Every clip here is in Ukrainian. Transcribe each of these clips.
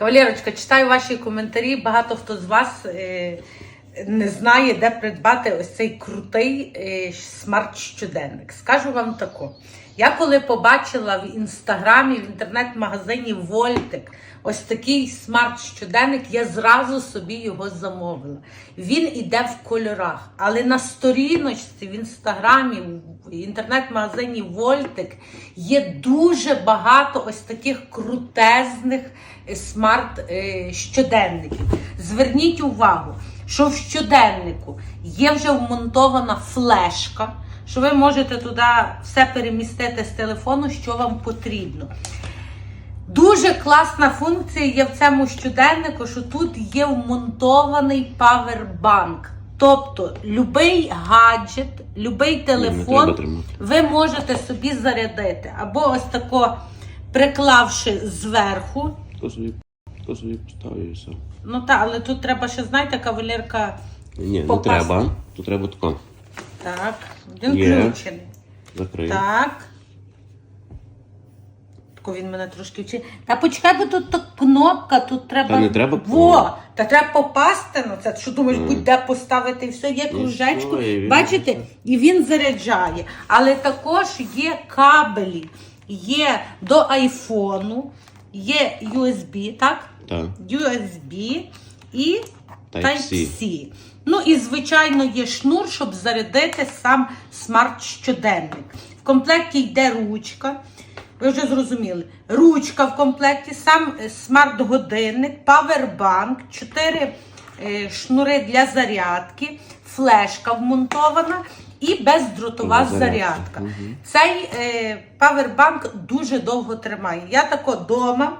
Кавалерочка, читаю ваші коментарі. Багато хто з вас е, не знає, де придбати ось цей крутий е, смарт-щоденник. Скажу вам тако. Я коли побачила в інстаграмі, в інтернет-магазині Вольтик ось такий смарт-щоденник, я зразу собі його замовила. Він іде в кольорах, але на сторіночці в інстаграмі, в інтернет-магазині Вольтик є дуже багато ось таких крутезних е, смарт-щоденників. Зверніть увагу, що в щоденнику є вже вмонтована флешка, що ви можете туди все перемістити з телефону, що вам потрібно. Дуже класна функція є в цьому щоденнику, що тут є вмонтований павербанк. Тобто будь-який гаджет, будь-який телефон ви можете собі зарядити. Або ось тако приклавши зверху. То собі, то і все. Ну так, але тут треба ще, знаєте, кавалерка. Ні, не Попасти. треба. Тут треба тако. Так, він Є. включений. Закрив. Так. Тако він мене трошки вчить. Та почекай, бо тут так кнопка, тут треба. Та не треба Во! Та треба попасти на це. Що думаєш, будь-де поставити і все, є Ну, кружечко. все, і він- Бачите, і він заряджає. Але також є кабелі, є до айфону, є USB, так? Так. USB і Type-C. Ну і звичайно є шнур, щоб зарядити сам смарт-щоденник. В комплекті йде ручка. Ви вже зрозуміли. Ручка в комплекті, сам е, смарт-годинник, павербанк, 4 е, шнури для зарядки, флешка вмонтована і бездротова Зарядка. зарядка. Мгм. Цей е, павербанк дуже довго тримає. Я тако вдома,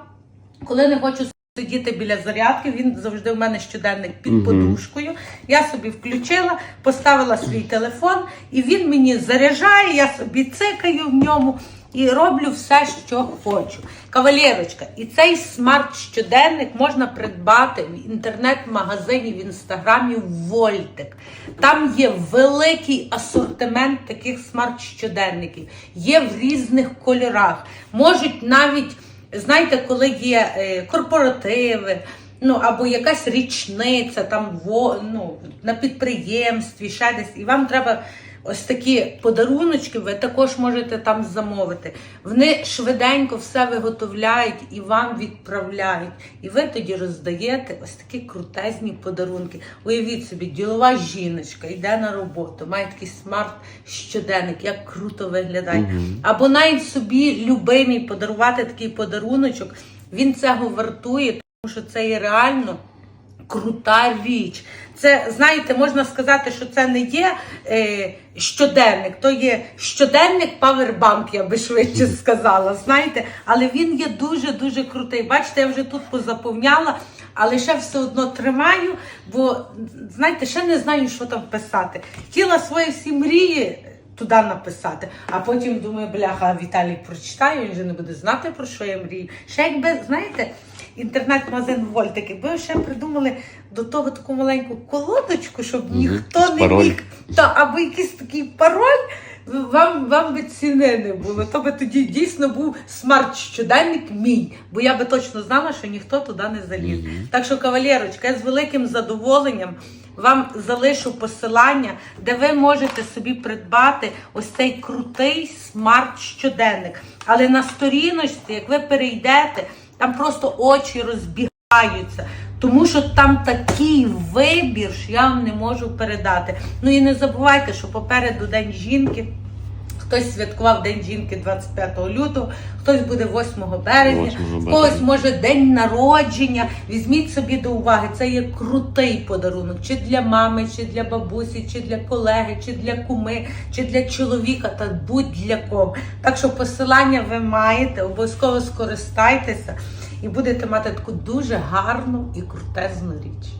коли не хочу сидіти біля зарядки, він завжди в мене щоденник під подушкою. Я собі включила, поставила свій телефон, і він мені заряджає, я собі цикаю в ньому. І роблю все, що хочу. Кавалерочка, і цей смарт-щоденник можна придбати в інтернет-магазині в інстаграмі Вольтик. Там є великий асортимент таких смарт-щоденників, є в різних кольорах. Можуть навіть, знаєте, коли є е, корпоративи. Ну, або якась річниця там ну, на підприємстві, ще десь, і вам треба ось такі подаруночки, ви також можете там замовити. Вони швиденько все виготовляють і вам відправляють. І ви тоді роздаєте ось такі крутезні подарунки. Уявіть собі, ділова жіночка йде на роботу, має такий смарт щоденник, як круто виглядає. Або навіть собі любимий подарувати такий подаруночок. Він цього вартує, тому що це є реально крута річ. Це, знаєте, можна сказати, що це не є е, щоденник, то є щоденник павербанк, я би швидше сказала. Знаєте, але він є дуже-дуже крутий. Бачите, я вже тут позаповняла, але ще все одно тримаю, бо знаєте, ще не знаю, що там писати. Хотіла свої всі мрії туди написати. А потім думаю, бляха, Віталій прочитає, він вже не буде знати, про що я мрію. Ще якби, знаєте, інтернет-магазин Вольтик, якби ще придумали до того таку маленьку колодочку, щоб ніхто не пароль. міг. Та, або якийсь такий пароль. Вам, вам би ціни не було. То би тоді дійсно був смарт-щоденник мій, бо я би точно знала, що ніхто туди не заліз. Мгм. Так що, кавалерочка, я з великим задоволенням вам залишу посилання, де ви можете собі придбати ось цей крутий смарт-щоденник. Але на сторіночці, як ви перейдете, там просто очі розбігаються. Тому що там такий вибір, що я вам не можу передати. Ну і не забувайте, що попереду День жінки. Хтось святкував День жінки 25 лютого, хтось буде 8 березня, 8 в когось може день народження. Візьміть собі до уваги, це є крутий подарунок чи для мами, чи для бабусі, чи для колеги, чи для куми, чи для чоловіка, та будь-для кого. Так що посилання ви маєте, обов'язково скористайтеся і будете мати таку дуже гарну і крутезну річ.